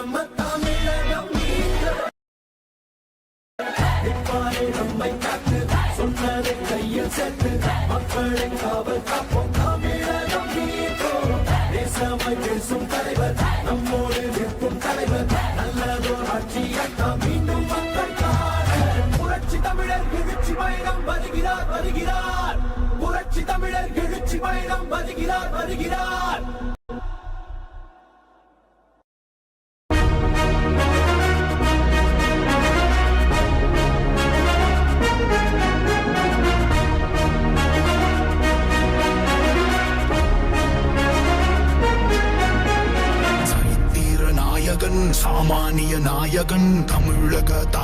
நம்ம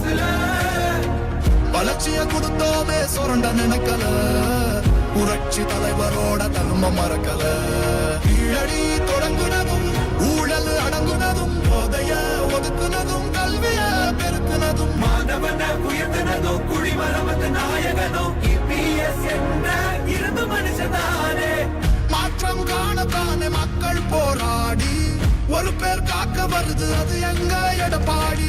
மனசுல. வளர்ச்சிய கொடுத்தோமே சுரண்ட நினைக்கல. புரட்சி தலைவரோட தர்மம் மறக்கல. கீழடி தொடங்குனதும் ஊழல் அடங்குனதும் போதைய ஒதுக்குனதும் கல்விய பெருக்குனதும். மாணவன உயர்ந்தனதோ குடிமரமத்து நாயகனோ இபிஎஸ் என்ற இருந்து மனுஷதானே. மாற்றம் காணத்தானே மக்கள் போராடி. ஒரு பேர் காக்க வருது அது எங்க எடப்பாடி?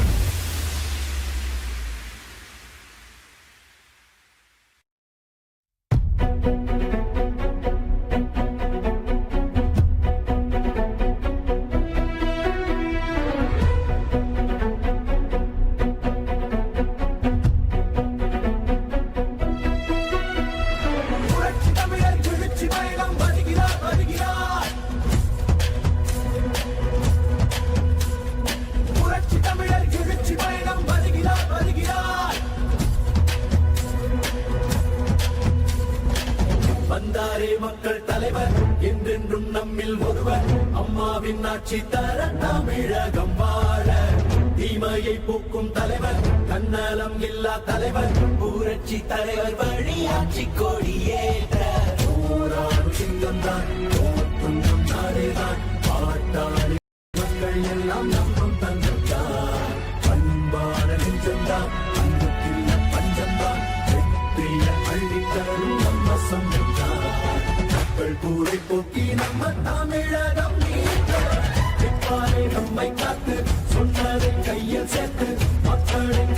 தமிழகம் வாழ தீமையை போக்கும் தலைவர் தன்னலம் இல்லா தலைவர் புரட்சி தலைவர் வழி ஆட்சி கொடியேற்ற. போராடும் சிங்கம் தான் தோற்றும் நம் நாடேதான் பாட்டாளி மக்கள் எல்லாம் நம்பும் தங்கம் தான். பண்பான நெஞ்சம்தான் அன்புக்கில்ல பஞ்சம்தான் வெற்றிய அள்ளித்தரும் நம்ம சொந்தம் தான். மக்கள் கூரை போக்கி நம்ம தமிழகம் கையில் சேர்த்து மக்களின்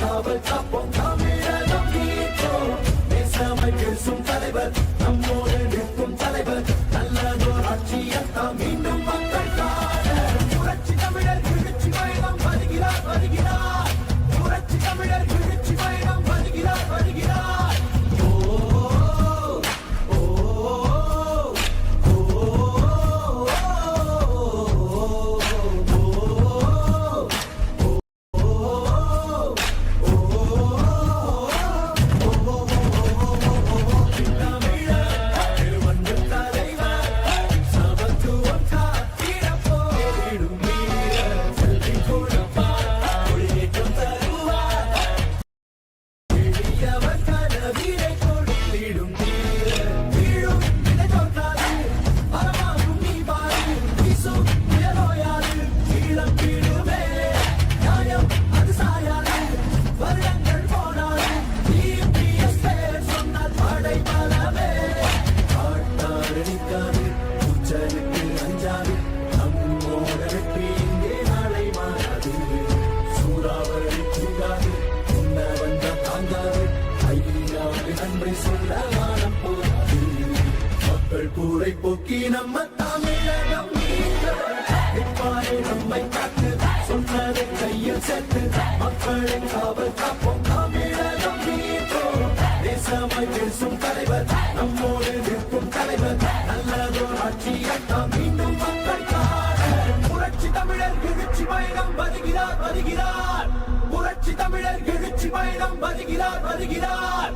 ஐயாவின் சொல்ல வானம் போது மக்கள் கூரை போக்கி நம்ம தமிழகம் மீட்க. நம்மை காத்து சொன்னதை கையில் சேர்த்து மக்களை காவல் காப்போம். தமிழகம் மீட்போம். தேசமாய் பேசும் தலைவர். நம்மோடு நிற்கும் தலைவர். நல்லதோர் ஆட்சியத்தான் மீண்டும் மக்கள் காண. புரட்சி தமிழர் எழுச்சி பயணம் வருகிறார் வருகிறார். புரட்சி தமிழர் எழுச்சி பயணம் வருகிறார் வருகிறார்.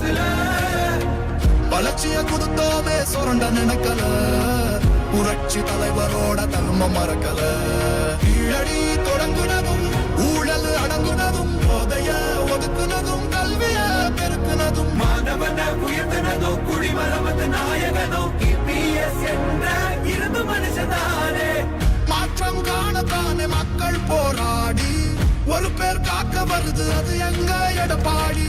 மனசுல. வளர்ச்சிய கொடுத்தோமே சுரண்ட நினைக்கல. புரட்சி தலைவரோட தர்ம மறக்கல. கீழடி தொடங்குனதும் ஊழல் அடங்குனதும் போதைய ஒதுக்குனதும் கல்விய பெருக்குனதும். மாணவன உயர்த்தினதோ குடிமரமத்து நாயகனோ கிபிஎஸ் என்ற இருந்து மனுஷனானே மாற்றம் காணத்தானே மக்கள் போராடி. ஒரு பேர் காக்க வருது அது எங்க எடப்பாடி?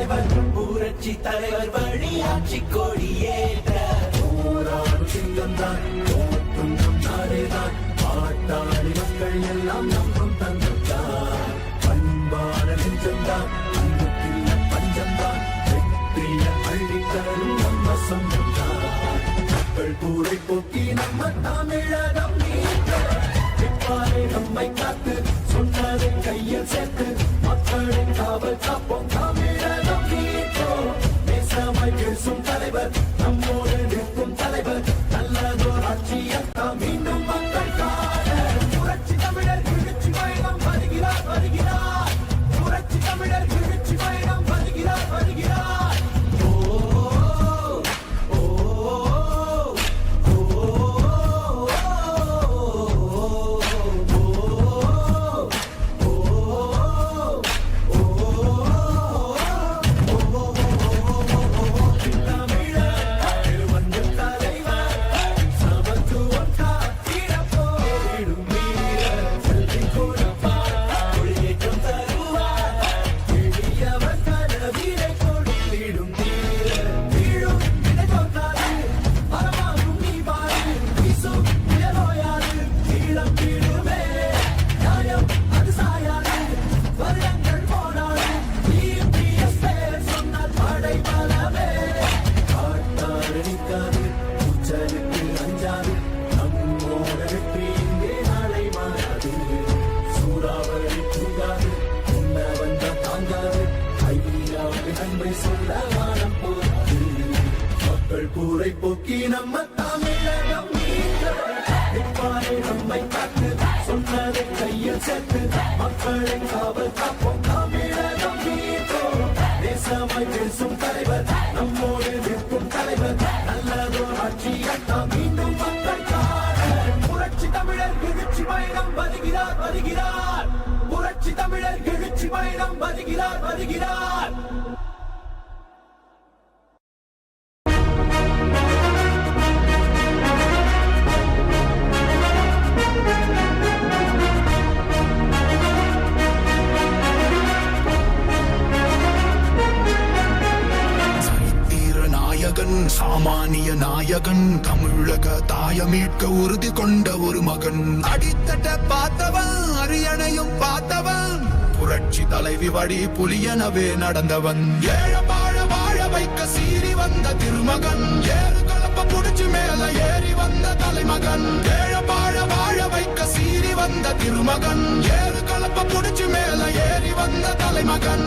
தலைவர் புரட்சி தலைவர் வழியாட்சி ஆட்சி கொடியேற்ற போராடும் சிங்கம்தான் போற்றும் நம் நாடேதான் பாட்டாளி மக்கள் எல்லாம் நம்பும் தந்தம்தான் பண்பான நெஞ்சம்தான் அன்புக்கில்ல பஞ்சம்தான் வெற்றிய அள்ளித்தரும் நம்ம சொந்தம்தான் மக்கள் கூரை போக்கி நம்ம தமிழகம் மீட்க. நம்மை காத்து சொன்னதை கையில் சேர்த்து மக்களின் காவல் காப்போம் தமிழகம். மீட்போம் பேசும் தலைவர் நம்மோடு நிற்கும் தலைவர் நல்லதோர் ஆட்சியத்தான் மீண்டும் வந்த மக்களை காவல் தமிழகம் மீட்போம் தேசமாய் பேசும் தலைவர் நம்மோடு நிற்கும் தலைவர் நல்லதோர் ஆட்சியத்தான் மீண்டும் மக்கள் காண புரட்சி தமிழர் எழுச்சி பயணம் வருகிறார் வருகிறார் புரட்சி தமிழர் எழுச்சி பயணம் வருகிறார் வருகிறார் புரட்சி தலைவி வழி புலியனவே நடந்தவன். ஏழ வாழ வாழ வைக்க சீறி வந்த திருமகன். ஏறு கலப்ப புடிச்சு மேல ஏறி வந்த தலைமகன். ஏழ வாழ வாழ வைக்க சீறி வந்த திருமகன். ஏறு கலப்ப புடிச்சு மேல ஏறி வந்த தலைமகன்.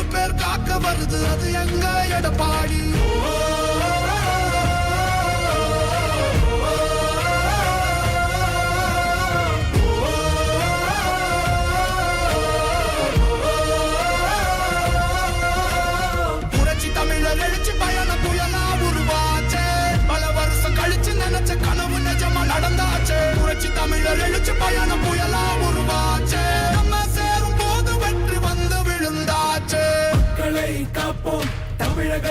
பேர் காக்க வருது அது எங்க எடப்பாடி?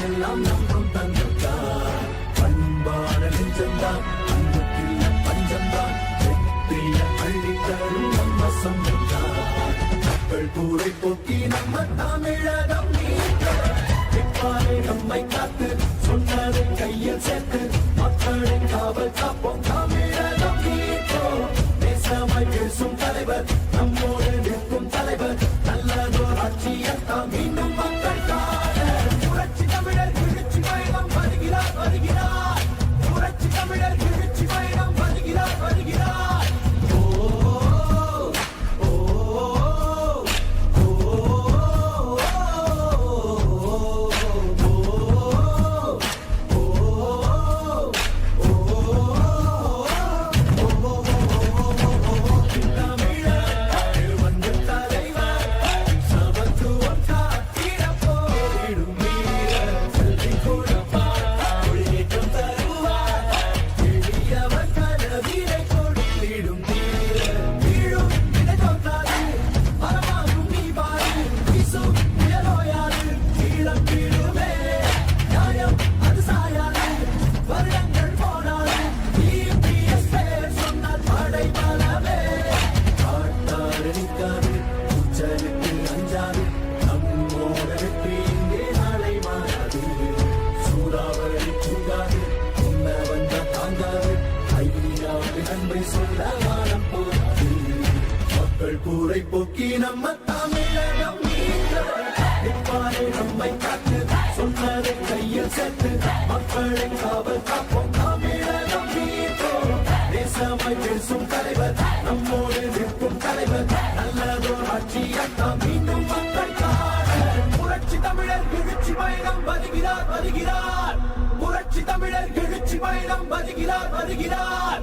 எல்லாம் நம்பும் தங்கம்தான் பண்பான நெஞ்சம்தான் அன்புக்கில்ல பஞ்சம்தான் வெற்றிய அள்ளித்தரும் நம்ம சொந்தம்தான் மக்கள் கூரை போக்கி நம்ம தமிழகம் நீக்க நம்மை காத்து சொன்னதை கையில் சேர்த்து மக்களை காவல் காப்போம் தமிழகம் மீட்போம் தேசமாய் பேசும் தலைவர் நம்மோடு தேசமாய் பேசும் தலைவர் நம்மோடு நிற்கும் தலைவர் நல்லதோர் ஆட்சியத்தாம் மீண்டும் மக்கள் காண புரட்சி தமிழர் எழுச்சி பயணம் வருகிறார். வருகிறார் புரட்சி தமிழர் எழுச்சி பயணம் வருகிறார் வருகிறார்.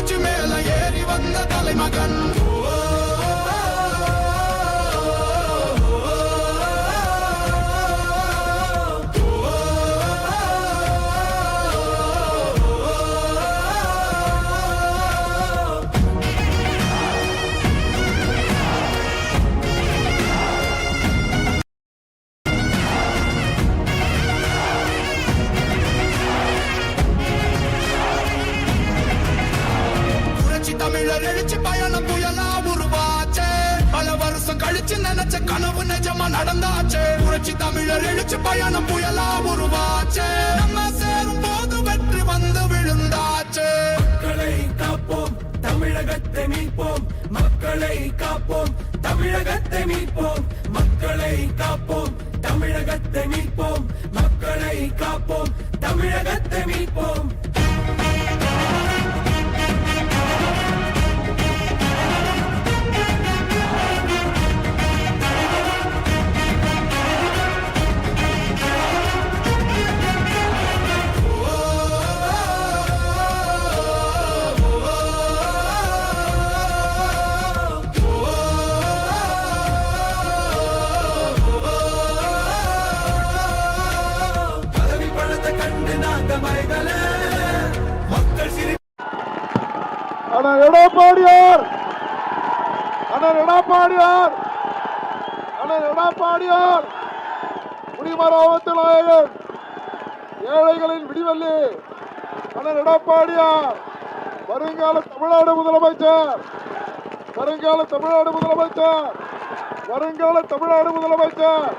வருங்கால தமிழ்நாடு முதலமைச்சர்.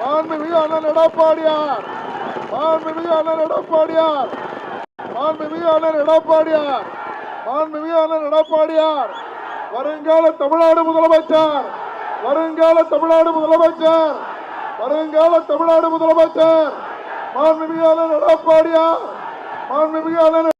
மாண்புமிகு அண்ணன் எடப்பாடியார். மாண்புமிகு அண்ணன் எடப்பாடியார். மாண்புமிகு அண்ணன் எடப்பாடியார். மாண்புமிகு அண்ணன் எடப்பாடியார். வருங்கால தமிழ்நாடு முதலமைச்சர். வருங்கால தமிழ்நாடு முதலமைச்சர். வருங்கால தமிழ்நாடு முதலமைச்சர். மாண்புமிகு அண்ணன் எடப்பாடியார். மாண்புமிகு அண்ணன்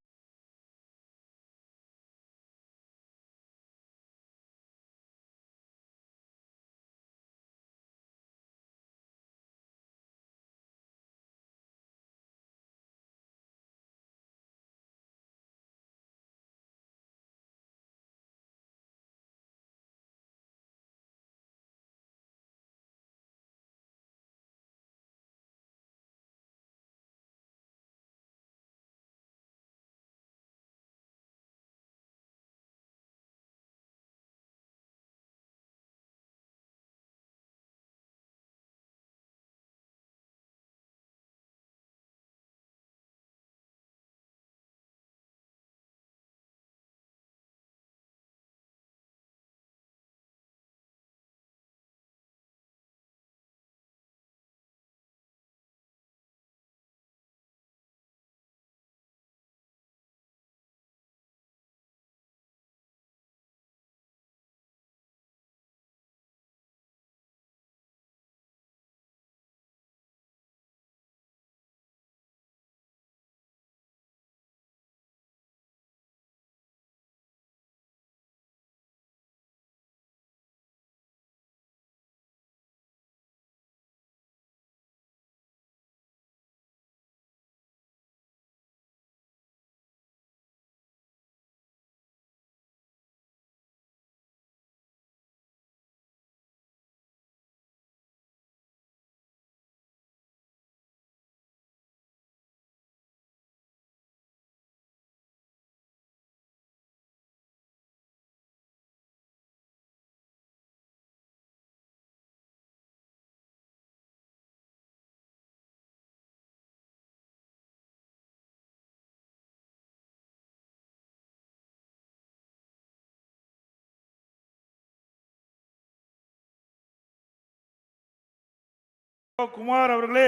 குமார் அவர்களே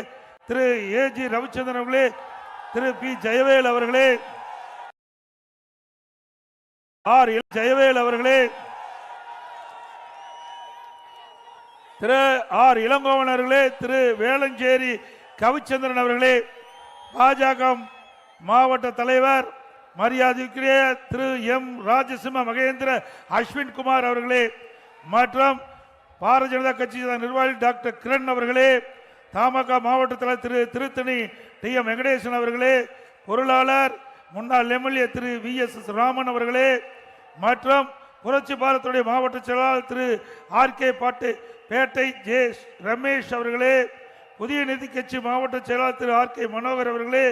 திரு ஏ ஜி ரவிச்சந்திரன் அவர்களே திரு பி ஜெயவேல் அவர்களே ஆர் எல் ஜெயவேல் அவர்களே திரு ஆர் இளங்கோவன் அவர்களே திரு வேளஞ்சேரி கவிச்சந்திரன் அவர்களே பாஜக மாவட்ட தலைவர் மரியாதைக்குரிய திரு எம் ராஜசிம்ம மகேந்திர அஸ்வின் குமார் அவர்களே மற்றும் பாரதிய ஜனதா கட்சி நிர்வாகி டாக்டர் கிரண் அவர்களே தமாக மாவட்டத்தில் திரு திருத்தணி டி எம் வெங்கடேசன் அவர்களே பொருளாளர் முன்னாள் MLA Thiru V S S Raman அவர்களே மற்றும் புரட்சி பாரத்துடைய மாவட்ட செயலாளர் திரு ஆர் கே பாட்டு பேட்டை ஜே ரமேஷ் அவர்களே புதிய நிதி கட்சி மாவட்ட செயலாளர் திரு ஆர் கே மனோகர் அவர்களே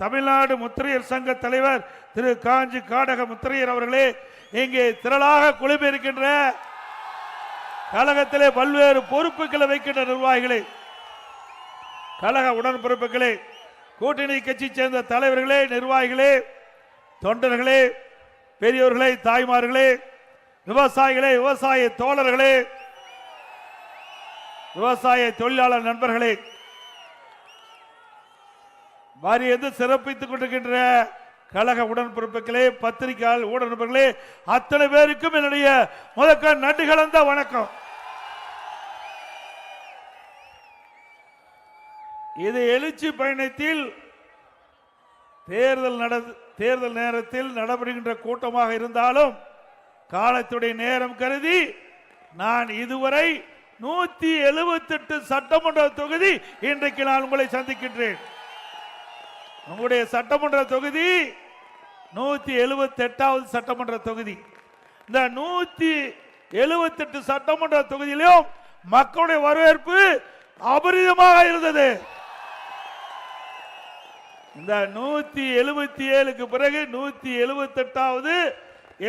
தமிழ்நாடு முத்திரையர் சங்க தலைவர் திரு காஞ்சி காடக முத்திரையர் அவர்களே இங்கே திரளாக குழுமியிருக்கின்ற கழகத்திலே பல்வேறு பொறுப்புகளை வைக்கின்ற நிர்வாகிகளை கழக உடன்பிறப்புகளே கூட்டணி கட்சி சேர்ந்த தலைவர்களே நிர்வாகிகளே தொண்டர்களே பெரியோர்களே தாய்மார்களே விவசாயிகளே விவசாய தோழர்களே விவசாய தொழிலாளர் நண்பர்களே வாரி எது சிறப்பித்துக் கொண்டிருக்கின்ற கழக உடன்பிறப்புகளே பத்திரிகையாளர் ஊடக அத்தனை பேருக்கும் என்னுடைய முதற்க நன்றி கலந்த வணக்கம். இது எழுச்சி பயணத்தில் தேர்தல் நட தேர்தல் நேரத்தில் நடைபெறுகின்ற கூட்டமாக இருந்தாலும் காலத்துடைய நேரம் கருதி நான் இதுவரை நூத்தி எழுபத்தெட்டு சட்டமன்ற தொகுதி இன்றைக்கு நான் உங்களை சந்திக்கின்றேன். உங்களுடைய சட்டமன்ற தொகுதி நூத்தி எழுபத்தி எட்டாவது சட்டமன்ற தொகுதி. இந்த நூத்தி எழுபத்தெட்டு சட்டமன்ற தொகுதியிலும் மக்களுடைய வரவேற்பு அபரிதமாக இருந்தது. இந்த நூத்தி எழுபத்தி ஏழுக்கு பிறகு நூத்தி எழுபத்தி எட்டாவது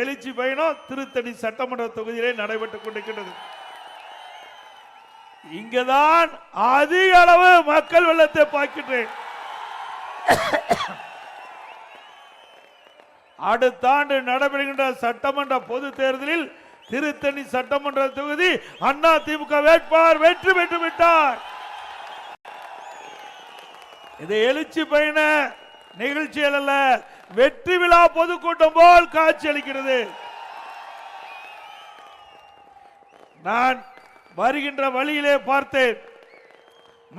எழுச்சி பயணம் திருத்தணி சட்டமன்ற தொகுதியிலே நடைபெற்றுக் கொண்டிருக்கின்றது. இங்கதான் அதிக அளவு மக்கள் வெள்ளத்தை பார்க்கின்றேன் அடுத்த ஆண்டு நடைபெறுகின்ற சட்டமன்ற பொது தேர்தலில் திருத்தணி சட்டமன்ற தொகுதி அண்ணா திமுக வேட்பாளர் வெற்றி பெற்று விட்டார். இது எழுச்சி பயண நிகழ்ச்சிகள் அல்ல வெற்றி விழா பொதுக்கூட்டம் போல் காட்சி அளிக்கிறது. நான் வருகின்ற வழியிலே பார்த்தேன்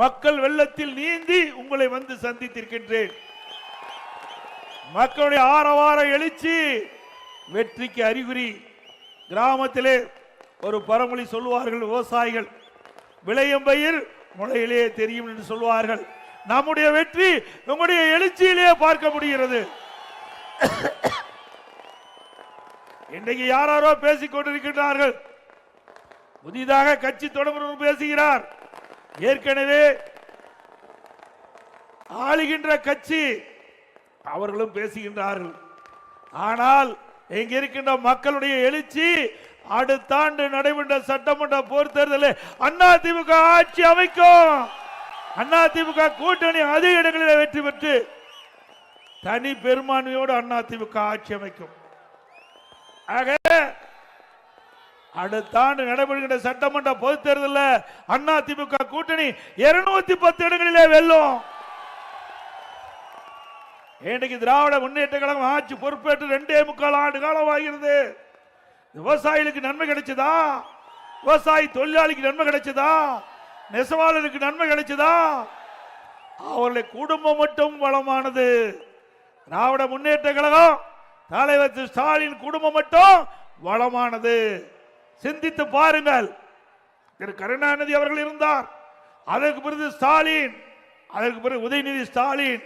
மக்கள் வெள்ளத்தில் நீந்தி உங்களை வந்து சந்தித்திருக்கின்றேன். மக்களுடைய ஆரவார எழுச்சி வெற்றிக்கு அறிகுறி. கிராமத்திலே ஒரு பரமொழி சொல்லுவார்கள் விவசாயிகள் விளையும் பயிர் முளையிலே தெரியும் என்று சொல்வார்கள் நம்முடைய வெற்றி உங்களுடைய எழுச்சியிலேயே பார்க்க முடிகிறது இன்றைக்கு யாராரோ பேசிக் கொண்டிருக்கின்றார்கள். புதிதாக கட்சி தொடர்பு பேசுகிறார். ஏற்கனவே ஆளுகின்ற கட்சி அவர்களும் பேசுகின்றார்கள். ஆனால் இங்க இருக்கின்ற மக்களுடைய எழுச்சி அடுத்த ஆண்டு நடைபெற்ற சட்டமன்ற போர் தேர்தலில் அண்ணா திமுக ஆட்சி அமைக்கும். அண்ணா திமுக கூட்டணி அதிக இடங்களில் வெற்றி பெற்று தனி பெரும்பான்மையோடு அண்ணா திமுக ஆட்சி அமைக்கும். ஆக அடுத்த ஆண்டு நடைபெறுகின்ற சட்டமன்ற பொது தேர்தலில் அண்ணா திமுக கூட்டணி இருநூத்தி பத்து இடங்களிலே வெல்லும். இன்றைக்கு திராவிட முன்னேற்ற கழகம் ஆட்சி பொறுப்பேற்று ரெண்டே முக்கால் ஆண்டு காலம் ஆகிறது விவசாயிகளுக்கு நன்மை கிடைச்சதா? விவசாயி தொழிலாளிக்கு நன்மை கிடைச்சதா? நெசவாளருக்கு நன்மை கிடைச்சதா? அவருடைய குடும்பம் மட்டும் வளமானது. திராவிட முன்னேற்ற கழகம் தலைவர் திரு ஸ்டாலின் குடும்பம் மட்டும் வளமானது. சிந்தித்து பாருங்கள். திரு கருணாநிதி அவர்கள் இருந்தார். அதற்கு பிறகு ஸ்டாலின் அதற்கு பிறகு உதயநிதி ஸ்டாலின்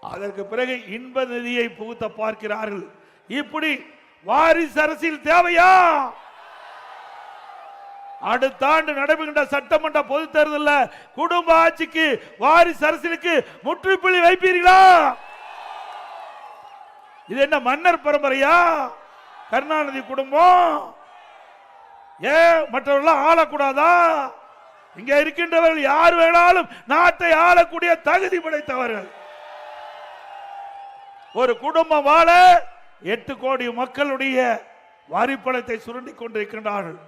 அதற்கு பிறகு இன்ப நிதியை புகுத்த பார்க்கிறார்கள். இப்படி வாரிசு அரசியல் தேவையா? அடுத்த ஆண்டு நடைபெறுகின்ற சட்டமன்ற பொது தேர்தலில் குடும்ப ஆட்சிக்கு வாரிசு அரசியலுக்கு முற்றுப்புள்ளி வைப்பீர்களா? இது என்ன மன்னர் பரம்பரையா? கருணாநிதி குடும்பம்? ஏன் மற்றவர்கள் ஆளக்கூடாதா? இங்க இருக்கின்றவர்கள் யார் வேணாலும் நாட்டை ஆளக்கூடிய தகுதி படைத்தவர்கள். ஒரு குடும்பம் வாழ எட்டு கோடி மக்களுடைய வரிப்பணத்தை சுருண்டிக் கொண்டிருக்கின்றார்கள்.